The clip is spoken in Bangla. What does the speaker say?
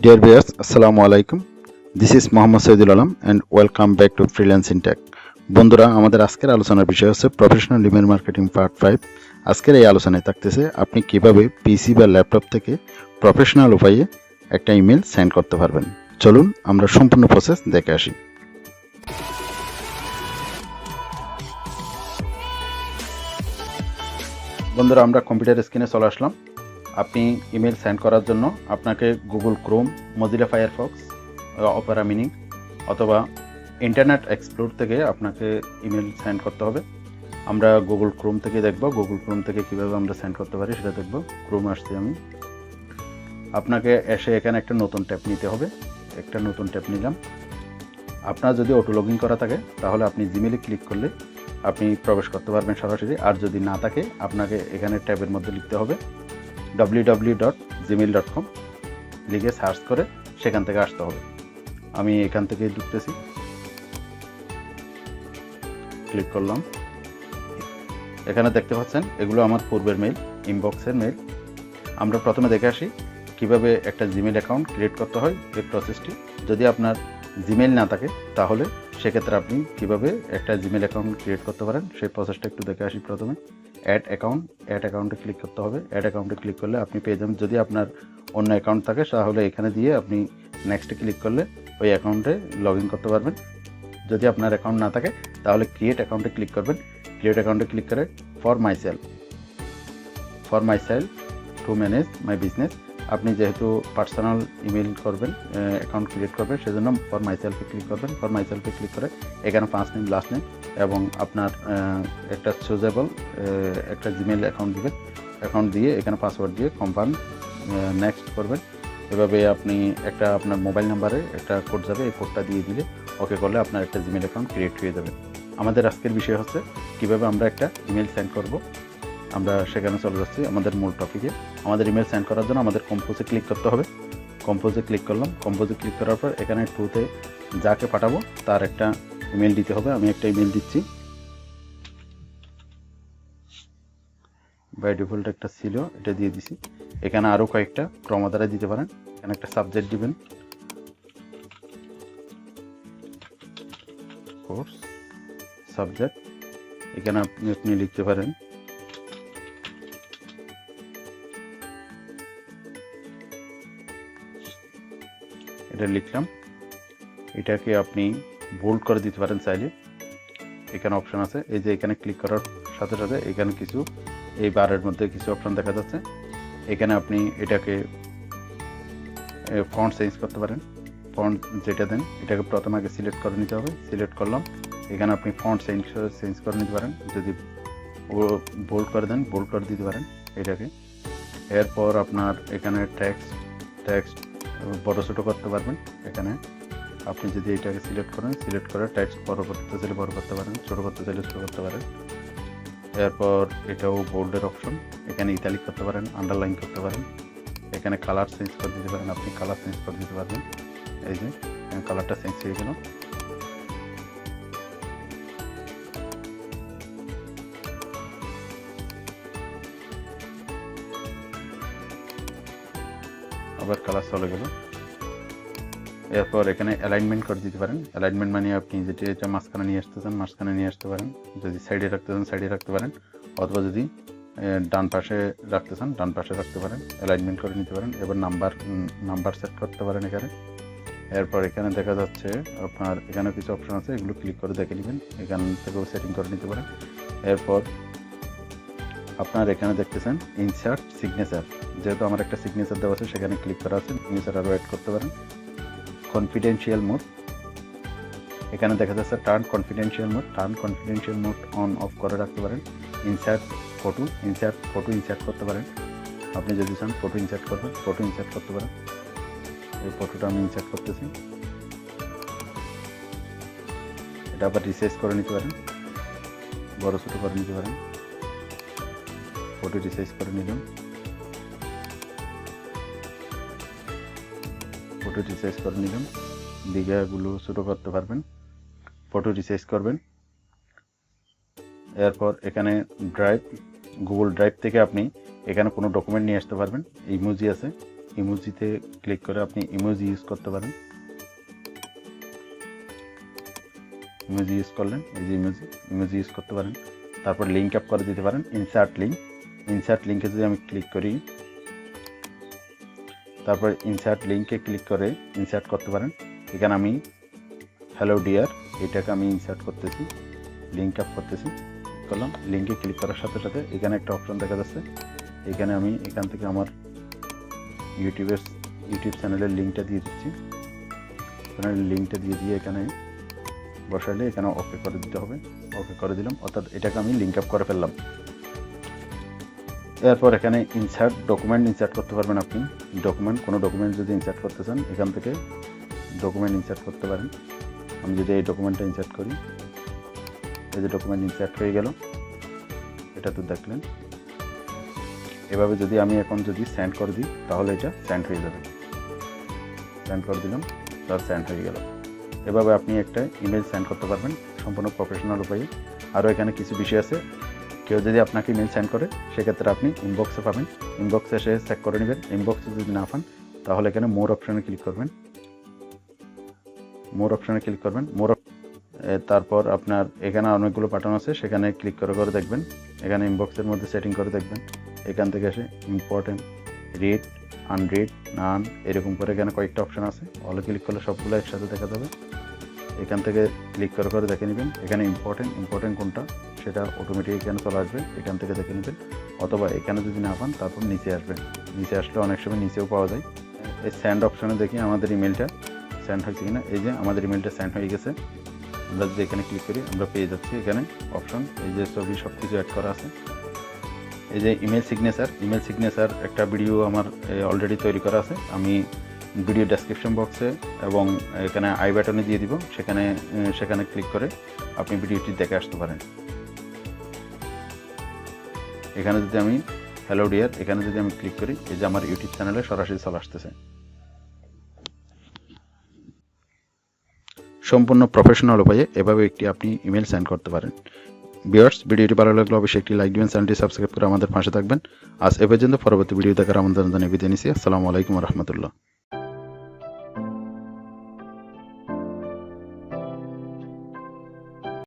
Dear viewers, Assalamu alaikum. This is Mohammad Saidul Alam and welcome back to Freelance in Tech. বন্ধুরা আমাদের আজকের আলোচনার বিষয় হচ্ছে professional email marketing part five আজকের এই আলোচনায় থাকতেছে আপনি কীভাবে পিসি বা ল্যাপটপ থেকে প্রফেশনাল উপায়ে একটা ইমেল সেন্ড করতে পারবেন চলুন আমরা সম্পূর্ণ প্রসেস দেখে আসি বন্ধুরা আমরা কম্পিউটার স্ক্রিনে চলে আসলাম আপনি ইমেল সেন্ড করার জন্য আপনাকে Google Chrome Mozilla Firefox Opera Mini অথবা ইন্টারনেট এক্সপ্লোর থেকে আপনাকে ইমেল সেন্ড করতে হবে। আমরা গুগল ক্রোম থেকে দেখব গুগল ক্রোম থেকে কীভাবে আমরা সেন্ড করতে পারি সেটা দেখব। ক্রোম আসছি আমি। আপনাকে এসে এখানে একটা নতুন ট্যাপ নিতে হবে। একটা নতুন ট্যাপ নিলাম। আপনার যদি অটো লগ ইন করা থাকে, তাহলে আপনি জিমেলে ক্লিক করলে আপনি প্রবেশ করতে পারবেন সরাসরি। আর যদি না থাকে, আপনাকে এখানে ট্যাবের মধ্যে লিখতে হবে। W dot Gmail dot com লিখে সার্চ করে সেখান থেকে আসতে হবে। আমি এখান থেকে ঢুকতেছি। ক্লিক করলাম। এখানে দেখতে পাচ্ছেন, এগুলো আমার পূর্বের মেইল ইনবক্সের মেইল আমরা প্রথমে দেখে আসি কীভাবে একটা জিমেল অ্যাকাউন্ট ক্রিয়েট করতে হয় এই প্রসেসটি যদি আপনার জিমেল না থাকে, তাহলে সেক্ষেত্রে আপনি কীভাবে একটা জিমেল অ্যাকাউন্ট ক্রিয়েট করতে পারেন, সেই প্রসেসটা একটু দেখে আসি প্রথমে। অ্যাড অ্যাকাউন্ট অ্যাড অ্যাকাউন্টে ক্লিক করতে হবে। অ্যাড অ্যাকাউন্টে ক্লিক করলে আপনি পেয়ে যাবেন। যদি আপনার অন্য অ্যাকাউন্ট থাকে, তাহলে এখানে দিয়ে আপনি নেক্সটে ক্লিক করলে ওই অ্যাকাউন্টে লগ করতে পারবেন। যদি আপনার অ্যাকাউন্ট না থাকে, তাহলে ক্রিয়েট অ্যাকাউন্টে ক্লিক করবেন। ক্রিয়েট অ্যাকাউন্টে ক্লিক করে for myself for myself to manage my business আপনি যেহেতু পার্সোনাল ইমেল করবেন অ্যাকাউন্ট ক্রিয়েট করবেন, সেজন্য ফর মাই সেলফে ক্লিক করবেন। ফর মাই সেলফে ক্লিক করে এখানে ফার্স্ট নেম লাস্ট নেম এবং আপনার একটা সুজেবল একটা জিমেল অ্যাকাউন্ট দিবেন। অ্যাকাউন্ট দিয়ে এখানে পাসওয়ার্ড দিয়ে কনফার্ম নেক্সট করবেন। এভাবে আপনি একটা আপনার মোবাইল নাম্বারে একটা কোড যাবে, এই কোডটা দিয়ে দিলে ওকে করলে আপনার একটা জিমেল অ্যাকাউন্ট ক্রিয়েট হয়ে যাবে। আমাদের আজকের বিষয় হচ্ছে কীভাবে আমরা একটা ইমেল সেন্ড করব আমরা সেখানে চলে যাচ্ছি আমাদের মূল টপিকে আমাদের ইমেল সেন্ড করার জন্য আমাদের কম্পোজে ক্লিক করতে হবে। কম্পোজে ক্লিক করলাম। কম্পোজে ক্লিক করার পর এখানে টুতে যাকে পাঠাবো, তার একটা ইমেল দিতে হবে। আমি একটা ইমেল দিচ্ছি। বাই ডিফল্ট একটা ছিল, এটা দিয়ে দিছি। এখানে আরও কয়েকটা ক্রমধারা দিতে পারেন। এখানে একটা সাবজেক্ট দিবেন। কোর্স সাবজেক্ট এখানে আপনি আপনি লিখতে পারেন। এটা লিখলাম। এটাকে আপনি বোল্ড করে দিতে পারেন চাইলে। এখানে অপশন আছে। এই যে এখানে ক্লিক করার সাথে সাথে এখানে কিছু, এই বারের মধ্যে কিছু অপশন দেখা যাচ্ছে। এখানে আপনি এটাকে ফন্ট চেঞ্জ করতে পারেন। ফন্ট যেটা দেন, এটাকে প্রথমে আগে সিলেক্ট করে নিতে হবে। সিলেক্ট করলাম। এখানে আপনি ফন্ট চেঞ্জ চেঞ্জ করে নিতে পারেন। যদি বোল্ড করে দেন বোল্ড করে দিতে পারেন এটাকে। এরপর আপনার এখানে ট্যাক্স ট্যাক্স ছোটো করতে পারবেন। এখানে আপনি যদি এটাকে সিলেক্ট করেন সিলেক্ট করে টাইপ বড় করতে চাইলে বড় করতে পারেন, ছোটো করতে চাইলে ছোটো করতে পারেন। এরপর এটাও বোল্ডের অপশন এখানে ইতালিক করতে পারেন আন্ডারলাইন করতে পারেন। এখানে কালার চেঞ্জ করে দিতে পারেন, আপনি কালার চেঞ্জ করে দিতে পারবেন। এই যে কালারটা চেঞ্জ হয়ে গেল। আবার কালার চলে গেল। এরপর এখানে অ্যালাইনমেন্ট করে দিতে পারেন। অ্যালাইনমেন্ট মানে আপনি যেটি এটা মাঝখানে নিয়ে আসতে চান, মাঝখানে নিয়ে আসতে পারেন। যদি সাইডে রাখতে চান সাইডে রাখতে পারেন। অথবা যদি ডান পাশে রাখতে চান, ডান পাশে রাখতে পারেন। অ্যালাইনমেন্ট করে নিতে পারেন। এবার নাম্বার নাম্বার সেট করতে পারেন এখানে। এরপর এখানে দেখা যাচ্ছে আপনার এখানে কিছু অপশন আছে। এগুলো ক্লিক করে দেখে নেবেন। এখান থেকেও সেটিং করে নিতে পারেন। এরপর আপনার এখানে দেখতেছেন ইনসার্ট সিগনেচার যেহেতু আমার একটা সিগনেচার দেওয়া আছে, সেখানে ক্লিক করা আছে। সিগনেচার আরও অ্যাড করতে পারেন। কনফিডেন্সিয়াল মোড এখানে দেখা যাচ্ছে turn confidential mode turn confidential mode on off করে রাখতে পারেন। Insert photo insert photo insert করতে পারেন। আপনি যদি চান ফটো ইনসার্ট করবেন ফটো ইনসার্ট করতে পারেন। এই ফটোটা আমি ইনসার্ট করতেছি। এটা আবার রিসাইজ করে নিতে পারেন। বড় ছোটো করে নিতে পারেন। ফটো রিসাইজ করে নিলাম। ফটো রিসাইজ করে নিলাম। দীঘাগুলো ছোটো করতে পারবেন। ফটো রিসাইজ করবেন। এরপর এখানে ড্রাইভ গুগল ড্রাইভ থেকে আপনি এখানে কোনো ডকুমেন্ট নিয়ে আসতে পারবেন। ইমোজি আছে। ইমোজিতে ক্লিক করে আপনি ইমোজি ইউজ করতে পারেন। ইমোজি ইউজ করলেন, এই যে ইমোজি ইমোজি ইউজ করতে পারেন। তারপর লিঙ্ক আপ করে দিতে পারেন। ইনসার্ট লিঙ্ক ইনসার্ট লিঙ্কে যদি আমি ক্লিক করি, তারপর ইনসার্ট লিঙ্কে ক্লিক করে ইনসার্ট করতে পারেন। এখানে আমি হ্যালো ডিয়ার এটাকে আমি ইনসার্ট করতেছি লিঙ্ক আপ করতেছি করলাম। লিঙ্কে ক্লিক করার সাথে সাথে এখানে একটা অপশন দেখা যাচ্ছে। এখানে আমি এখান থেকে আমার ইউটিউবের ইউটিউব চ্যানেলের লিঙ্কটা দিয়ে দিচ্ছি। চ্যানেলের লিঙ্কটা দিয়ে দিয়ে এখানে বসাইলে এখানে ওকে করে দিতে হবে। ওকে করে দিলাম। অর্থাৎ এটাকে আমি লিঙ্ক আপ করে ফেললাম। এরপর এখানে ইনসার্ট ডকুমেন্ট ইনসার্ট করতে পারবেন আপনি। ডকুমেন্ট কোনো ডকুমেন্ট যদি ইনসার্ট করতে চান, এখান থেকে ডকুমেন্ট ইনসার্ট করতে পারেন। আমি যদি এই ডকুমেন্টটা ইনসার্ট করি, এই যে ডকুমেন্ট ইনসার্ট হয়ে গেল, এটা তো দেখলেন। এভাবে যদি আমি এখন যদি সেন্ড করে দিই, তাহলে এটা সেন্ড হয়ে যাবে। সেন্ড করে দিলাম, তার সেন্ড হয়ে গেল। এভাবে আপনি একটা ইমেল সেন্ড করতে পারবেন, সম্পূর্ণ প্রফেশনাল উপায়ে। আরও এখানে কিছু বিষয় আছে কেউ যদি আপনাকে ইমেল সেন্ড করে, সেক্ষেত্রে আপনি ইনবক্সে পাবেন। ইনবক্সে এসে চেক করে নেবেন। ইনবক্সে যদি না পান, তাহলে এখানে মোর অপশানে ক্লিক করবেন? মোর অপশানে ক্লিক করবেন। মোর তারপর আপনার এখানে অনেকগুলো পাঠানো আছে, সেখানে ক্লিক করে করে দেখবেন। এখানে ইনবক্সের মধ্যে সেটিং করে দেখবেন। এখান থেকে এসে ইম্পর্টেন্ট রেড আনরেড নান এরকম করে এখানে কয়েকটা অপশান আছে। অলে ক্লিক করলে সবগুলো একসাথে দেখা যাবে। এখান থেকে ক্লিক করে করে দেখে নেবেন। এখানে ইম্পর্টেন্ট ইম্পর্টেন্ট কোনটা? সেটা অটোমেটিক এখানে চলে আসবে, এখান থেকে দেখে নেবেন। অথবা এখানে যদি না পান, তারপর নিচে আসবেন। নিচে আসলে অনেক সময় নিচেও পাওয়া যায়। এই স্যান্ড অপশানে দেখি আমাদের ইমেলটা স্যান্ড হয়েছে কিনা। এই যে আমাদের ইমেলটা স্যান্ড হয়ে গেছে। আমরা যদি এখানে ক্লিক করি, আমরা পেয়ে যাচ্ছি এখানে অপশন এই যে ছবি সব কিছু অ্যাড করা আছে। এই যে ইমেল সিগনেচার ইমেল সিগনেচার একটা ভিডিও আমার অলরেডি তৈরি করা আছে। আমি ভিডিও ডেসক্রিপশন বক্সে এবং এখানে আই বাটনে দিয়ে দিব। সেখানে সেখানে ক্লিক করে আপনি ভিডিওটি দেখে আসতে পারেন। এখানে যদি আমি হ্যালো ডিয়ার এখানে যদি আমি ক্লিক করি, এই যে আমার ইউটিউব চ্যানেলে সরাসরি চলে আসতেছে। সম্পূর্ণ প্রফেশনাল উপায়ে এভাবে একটি আপনি ইমেল সেন্ড করতে পারেন। বিয়ার্স ভিডিওটি ভালো লাগলে অবশ্যই একটি লাইক দিবেন চ্যানেলটি সাবস্ক্রাইব করে আমাদের পাশে থাকবেন। আজ এ পর্যন্ত পরবর্তী ভিডিও দেখার আমন্ত্রণ জানিয়ে বিদায় নিচ্ছি। আসসালামু আলাইকুম রহমতুল্লাহ।